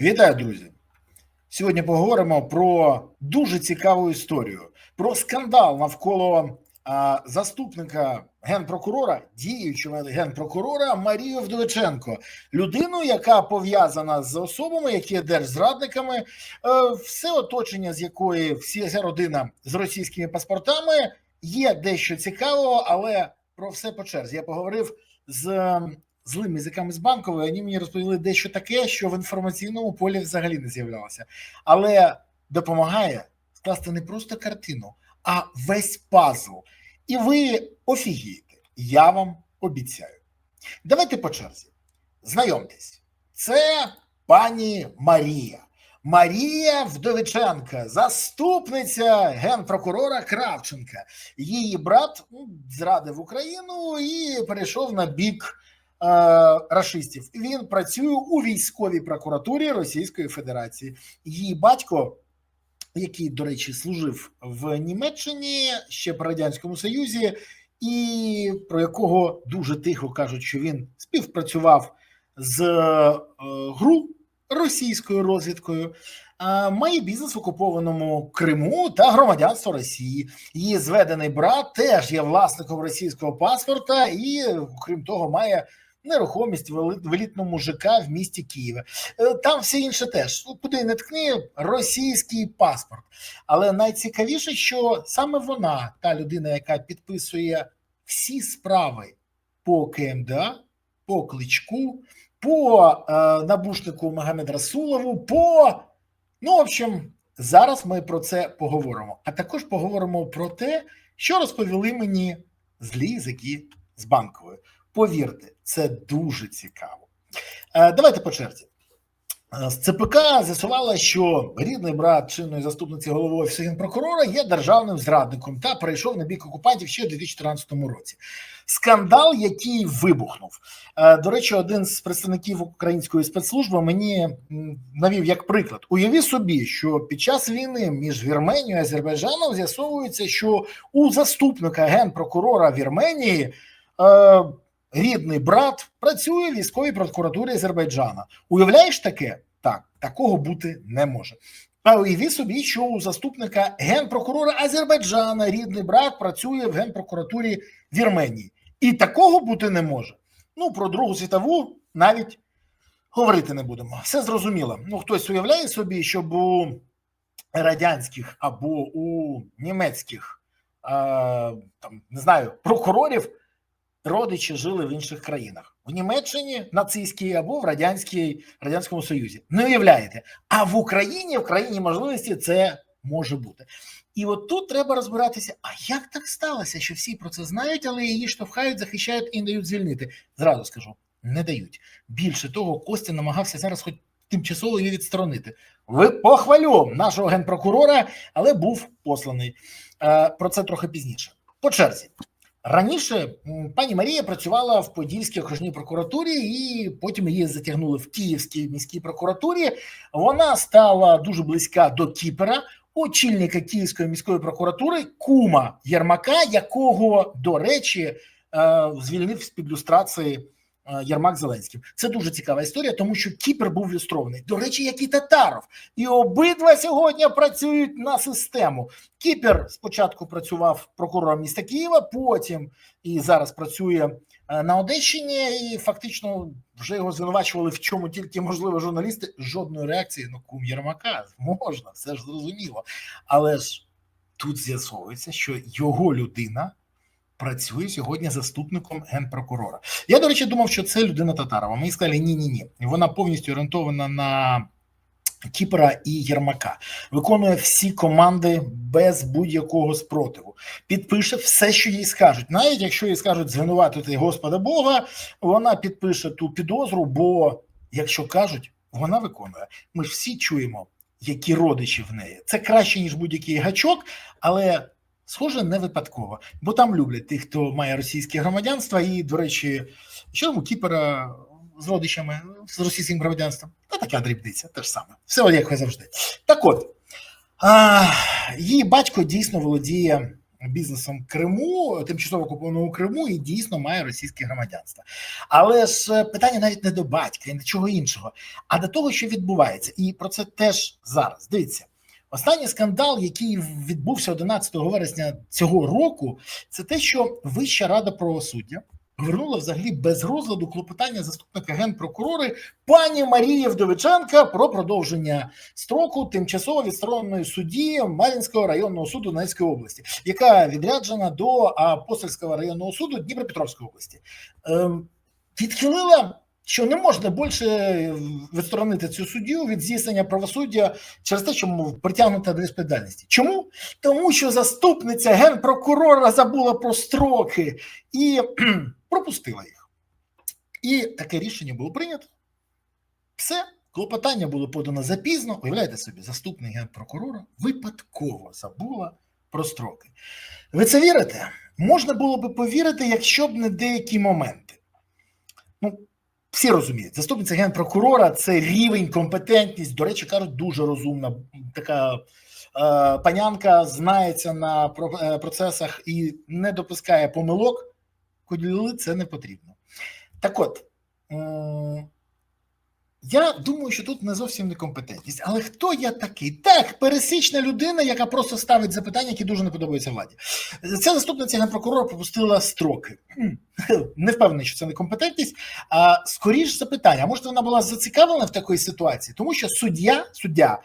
Вітаю, друзі! Сьогодні поговоримо про дуже цікаву історію, про скандал навколо а, заступника генпрокурора, діючого генпрокурора Марії Вдовиченко, людину, яка пов'язана з особами, які є держзрадниками, е, все оточення, з якої всі вся родина з російськими паспортами, є дещо цікавого, але про все по черзі. Я поговорив з злими язиками з банкової, вони мені розповіли дещо таке, що в інформаційному полі взагалі не з'являлося, але допомагає скласти не просто картину, а весь пазл. І ви офігієте, я вам обіцяю. Давайте по черзі. Знайомтесь, це пані Марія. Марія Вдовиченка, заступниця генпрокурора Кравченка. Її брат ну, зрадив Україну і перейшов на бік рашистів. Він працює у військовій прокуратурі Російської Федерації. Її батько, який, до речі, служив в Німеччині ще при радянському Союзі, і про якого дуже тихо кажуть, що він співпрацював з е, ГРУ російською розвідкою. е, Має бізнес в окупованому Криму та громадянство Росії. Її зведений брат теж є власником російського паспорта, і крім того, має нерухомість в елітному ЖК в місті Києві. Е, Там все інше теж. Ну, Куди не ткни, російський паспорт. Але найцікавіше, що саме вона, та людина, яка підписує всі справи по КМДА, по кличку, по е, набушнику Магомед Расулову, по ну, в общем, зараз ми про це поговоримо. А також поговоримо про те, що розповіли мені злі язики з банкової. Повірте, це дуже цікаво. Е, давайте по черзі. Е, З ЦПК з'ясувала, що рідний брат чинної заступниці голови офісу генпрокурора є державним зрадником та перейшов на бік окупантів ще у 2014 році. Скандал, який вибухнув. Е, До речі, один з представників української спецслужби мені навів як приклад. Уяві собі, що під час війни між Вірменією і Азербайджаном з'ясовується, що у заступника генпрокурора Вірменії. Рідний брат працює в військовій прокуратурі Азербайджана. Уявляєш таке? Так, такого бути не може. А уяві собі, що у заступника генпрокурора Азербайджана рідний брат працює в генпрокуратурі Вірменії. І такого бути не може. Ну, про Другу світову навіть говорити не будемо. Все зрозуміло. Ну, хтось уявляє собі, щоб у радянських або у німецьких, е, там, не знаю, прокурорів родичі жили в інших країнах в Німеччині нацистській або в радянській радянському Союзі. Не уявляєте, а в Україні, в країні можливості, це може бути. І от тут треба розбиратися: а як так сталося, що всі про це знають, але її штовхають, захищають і не дають звільнити? Зразу скажу, не дають. Більше того, Костя намагався зараз, хоч тимчасово її відсторонити. Ви похвалю нашого генпрокурора, але був посланий. Е, Про це трохи пізніше. По черзі. Раніше пані Марія працювала в Подільській окружній прокуратурі, і потім її затягнули в Київській міській прокуратурі. Вона стала дуже близька до Кіпера, очільника Київської міської прокуратури, кума Єрмака, якого, до речі, е, звільнив з під люстрації Єрмак Зеленський. Це дуже цікава історія, тому що Кіпер був люстрований. До речі, як і Татаров. І обидва сьогодні працюють на систему. Кіпер спочатку працював прокурором міста Києва, потім і зараз працює е, на Одещині, і фактично вже його звинувачували в чому тільки можливо журналісти. Жодної реакції ну кум Єрмака можна, все ж зрозуміло. Але ж тут з'ясовується, що його людина працює сьогодні заступником генпрокурора. Я, до речі, думав, що це людина Татарова. Мені сказали, ні, ні, ні. Вона повністю орієнтована на Кіпера і Єрмака, виконує всі команди без будь-якого спротиву, підпише все, що їй скажуть. Навіть якщо їй скажуть звинуватити Господа Бога, вона підпише ту підозру, бо якщо кажуть, вона виконує. Ми ж всі чуємо, які родичі в неї. Це краще ніж будь-який гачок, але схоже не випадково, бо там люблять тих, хто має російське громадянство, і, до речі, що там у Кіпера з родичами з російським громадянством? Та така дрібниця, те ж саме. Все як завжди. Так от, а, її батько дійсно володіє бізнесом Криму, тимчасово окупованому Криму, і дійсно має російське громадянство. Але ж е, питання навіть не до батька і не чого іншого, а до того, що відбувається, і про це теж зараз. Дивіться, останній скандал, який відбувся 11 вересня цього року, це те, що Вища рада правосуддя повернула взагалі без розгляду клопотання заступника генпрокурори пані Марії Вдовиченка про продовження строку тимчасово відстороненої судді Мар'їнського районного суду Донецької області, яка відряджена до апостольського районного суду Дніпропетровської області. Ем, відхилила. Що не можна більше відсторонити цю суддю від здійснення правосуддя через те, що притягнута до відповідальності. Чому? Тому що заступниця генпрокурора забула про строки і пропустила їх. І таке рішення було прийнято. Все, клопотання було подано запізно. Уявляєте собі, заступник генпрокурора випадково забула про строки. Ви це вірите? Можна було би повірити, якщо б не деякі моменти. Ну, всі розуміють, заступниця генпрокурора це рівень, компетентність. До речі, кажуть, дуже розумна така. Панянка знається на процесах і не допускає помилок, коли це не потрібно. Так от, я думаю, що тут не зовсім некомпетентність. Але хто я такий? Так, пересічна людина, яка просто ставить запитання, які дуже не подобаються владі. Ця заступниця генпрокурора пропустила строки. Не впевнений, що це некомпетентність, а скоріш запитання. А може, вона була зацікавлена в такій ситуації, тому що суддя, суддя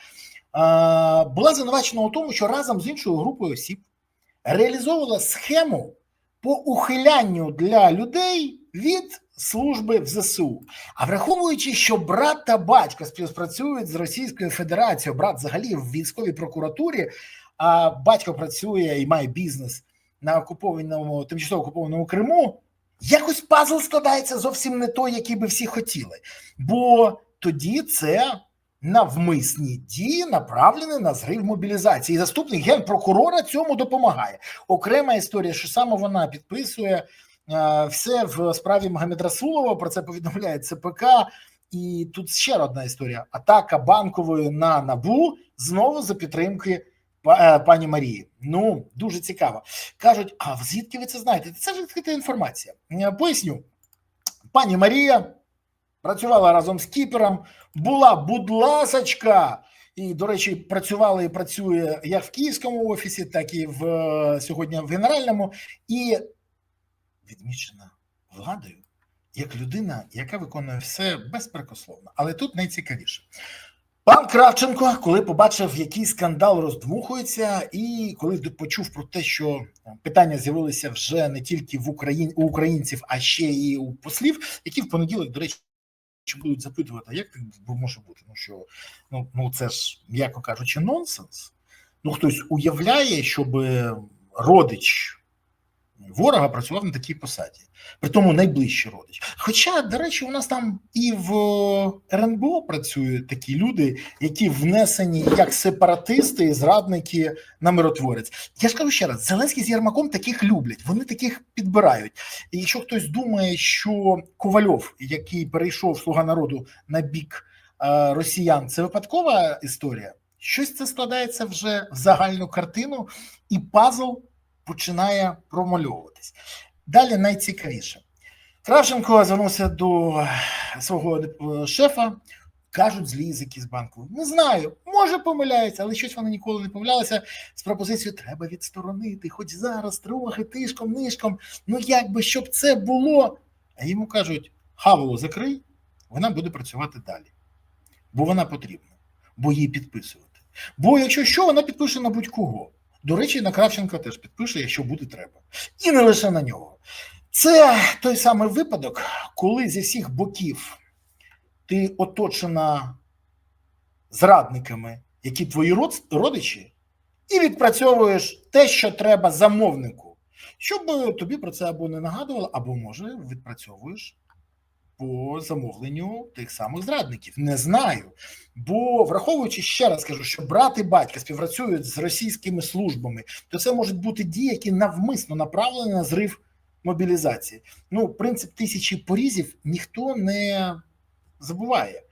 була звинувачена у тому, що разом з іншою групою осіб реалізовувала схему по ухилянню для людей від служби в ЗСУ. А враховуючи, що брат та батько співпрацюють з Російською Федерацією, брат взагалі в військовій прокуратурі, а батько працює і має бізнес на окупованому тимчасово окупованому Криму. Якось пазл складається зовсім не той, який би всі хотіли. Бо тоді це навмисні дії направлені на зрив мобілізації. І заступник генпрокурора цьому допомагає. Окрема історія, що саме вона підписує все в справі Магомед Расулова. Про це повідомляє ЦПК. І тут ще одна історія: атака банкової на набу знову за підтримки е, пані Марії. Ну дуже цікаво. кажуть: а звідки ви це знаєте? Це ж відкрита інформація. Е, поясню, пані Марія працювала разом з кіпером, була будь ласочка, і, до речі, працювала і працює як в київському офісі, так і в сьогодні в генеральному, і відмічена владою як людина, яка виконує все безпрекословно. Але тут найцікавіше. Пан Кравченко, коли побачив, який скандал роздмухується, і коли почув про те, що питання з'явилися вже не тільки в Україні у українців, а ще і у послів, які в понеділок, до речі, будуть запитувати, як так може бути? Ну що ну ну це ж, м'яко кажучи, нонсенс. Ну хтось уявляє, щоб родич ворога працював на такій посаді, при тому найближчий родич. Хоча, до речі, у нас там і в РНБО працюють такі люди, які внесені як сепаратисти і зрадники на миротворець. Я ж кажу ще раз: Зеленський з Єрмаком таких люблять, вони таких підбирають. І якщо хтось думає, що Ковальов, який перейшов слуга народу на бік е, росіян, це випадкова історія. Щось це складається вже в загальну картину, і пазл починає промальовуватись. Далі найцікавіше. Кравченко звернувся до свого шефа, кажуть, злі язики з банку. Не знаю, може помиляється, але щось вони ніколи не помилялися з пропозицією треба відсторонити, хоч зараз трохи тишком, нишком. Ну як би щоб це було. А йому кажуть: хаволу закрий, вона буде працювати далі. Бо вона потрібна, бо її підписувати. Бо якщо що, вона підпише на будь-кого. До речі, на Кравченка теж підпише, якщо буде треба. І не лише на нього. Це той самий випадок, коли зі всіх боків ти оточена зрадниками, які твої родичі, і відпрацьовуєш те, що треба замовнику, щоб тобі про це або не нагадувало, або, може, відпрацьовуєш по замовленню тих самих зрадників. Не знаю. Бо враховуючи ще раз кажу, що брат і батька співпрацюють з російськими службами, то це можуть бути дії, які навмисно направлені на зрив мобілізації. Ну, принцип тисячі порізів ніхто не забуває.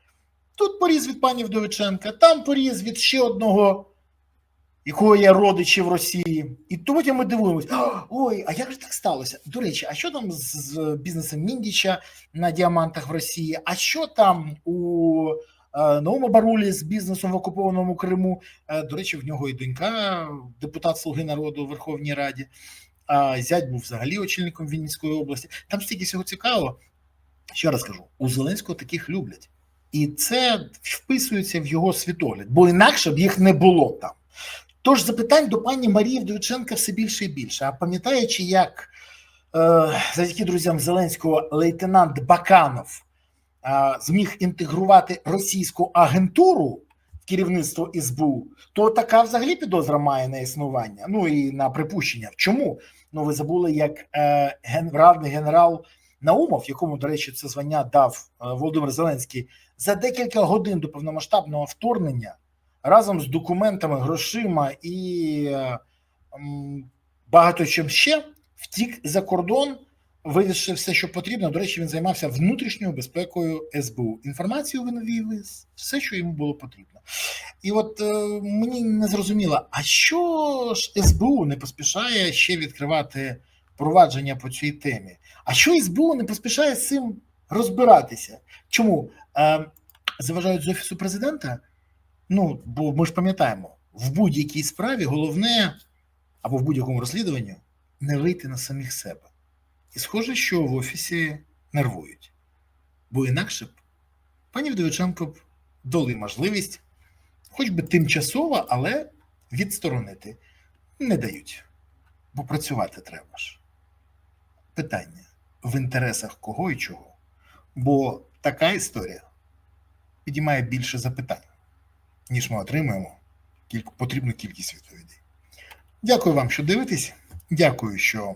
Тут поріз від пані Вдовиченка, там поріз від ще одного якого є родичі в Росії, і потім ми дивуємося: ой, а як же так сталося? До речі, а що там з бізнесом Міндіча на діамантах в Росії? А що там у е, новому барулі з бізнесом в окупованому Криму? Е, До речі, в нього і донька, депутат Слуги народу у Верховній Раді. А зять був взагалі очільником Вінницької області. Там стільки всього цікавого. Ще раз кажу: у Зеленського таких люблять, і це вписується в його світогляд, бо інакше б їх не було там. Тож запитань до пані Марії Вдовиченка все більше і більше. А пам'ятаючи, як е, завдяки друзям Зеленського лейтенант Баканов е, зміг інтегрувати російську агентуру в керівництво СБУ, то така взагалі підозра має на існування. Ну і на припущення. Чому? Ну ви забули, як е, генеральний генерал Наумов, якому, до речі, це звання дав Володимир Зеленський, за декілька годин до повномасштабного вторгнення разом з документами, грошима і е, багато чим ще втік за кордон, вивезши все, що потрібно. До речі, він займався внутрішньою безпекою СБУ. Інформацію він вивез, все, що йому було потрібно. І от е, мені не зрозуміло, а що ж СБУ не поспішає ще відкривати провадження по цій темі? А що СБУ не поспішає з цим розбиратися? Чому е, заважають з офісу президента? Ну, бо ми ж пам'ятаємо, в будь-якій справі головне або в будь-якому розслідуванні не вийти на самих себе. І схоже, що в офісі нервують. Бо інакше б пані Вдовиченко б дали можливість, хоч би тимчасово, але відсторонити не дають. Бо працювати треба ж. Питання в інтересах кого і чого. Бо така історія підіймає більше запитань ніж ми отримаємо потрібну кількість відповідей. Дякую вам, що дивитесь. Дякую, що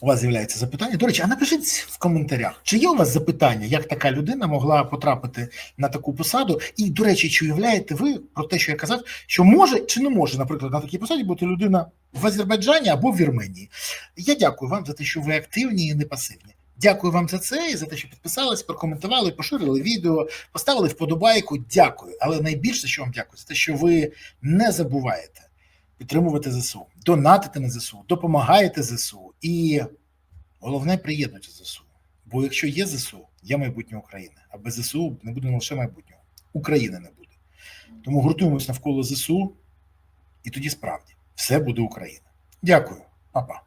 у вас з'являється запитання. До речі, а напишіть в коментарях, чи є у вас запитання, як така людина могла потрапити на таку посаду? І, до речі, чи уявляєте ви про те, що я казав, що може чи не може, наприклад, на такій посаді бути людина в Азербайджані або в Вірменії? Я дякую вам за те, що ви активні і не пасивні. Дякую вам за це і за те, що підписались, прокоментували, поширили відео, поставили вподобайку. Дякую. Але найбільше, що вам дякую, це те, що ви не забуваєте підтримувати ЗСУ, донатити на ЗСУ, допомагаєте ЗСУ. І головне приєднуйте ЗСУ. Бо якщо є ЗСУ, є майбутнє України. А без ЗСУ не буде не лише майбутнього, України не буде. Тому гуртуємось навколо ЗСУ, і тоді справді все буде Україна. Дякую, Па-па.